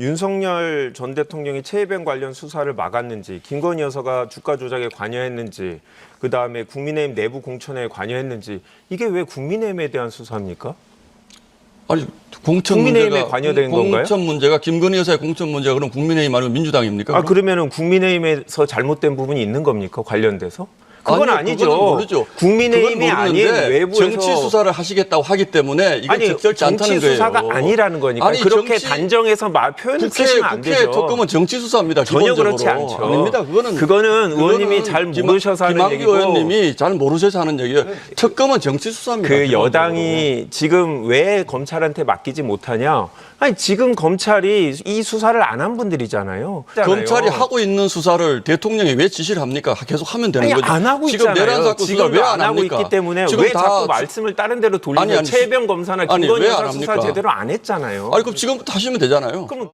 윤석열 전 대통령이 최혜병 관련 수사를 막았는지, 김건희 여사가 주가 조작에 관여했는지, 그 다음에 국민의힘 내부 공천에 관여했는지 이게 왜 국민의힘에 대한 수사입니까? 아니 공천 국민의힘에 문제가 관여된 공- 건가요? 공천 문제가 김건희 여사의 공천 문제가 그럼 국민의힘 아니면 민주당입니까? 아? 그러면은 국민의힘에서 잘못된 부분이 있는 겁니까 관련돼서? 그건 아니죠. 그거는 모르죠. 국민의힘이 아닌 외부에서 정치 수사를 하시겠다고 하기 때문에 이게 아니 적절치 않다는 정치 거예요. 수사가 아니라는 거니까 아니, 그렇게 정치- 단정해서 말 표현을 국회 쓰시면 안 국회 되죠. 특검은 정치 수사입니다. 전혀 기본적으로. 그렇지 않죠. 아닙니다. 그거는 그거는 의원님이 잘 김- 모르셔서 하는 김학규 얘기고 의원님이 잘 모르셔서 하는 얘기예요. 특검은 정치 수사입니다. 그 기본적으로. 여당이 지금 왜 검찰한테 맡기지 못하냐? 아니 지금 검찰이 이 수사를 안 한 분들이잖아요. 검찰이 하고 있는 수사를 대통령이 왜 지시를 합니까? 계속 하면 되는 아니, 거죠. 안 하고 지금 있잖아요. 내란 사건 수사 지금도 왜안 안 하고 합니까? 있기 때문에 지금 왜 다 자꾸 수- 말씀을 다른 데로 돌리냐? 아니, 아니, 최병 검사나 아니, 김건희 왜안 여사 수사 합니까? 제대로 안 했잖아요. 아니 그럼 지금부터 하시면 되잖아요. 그럼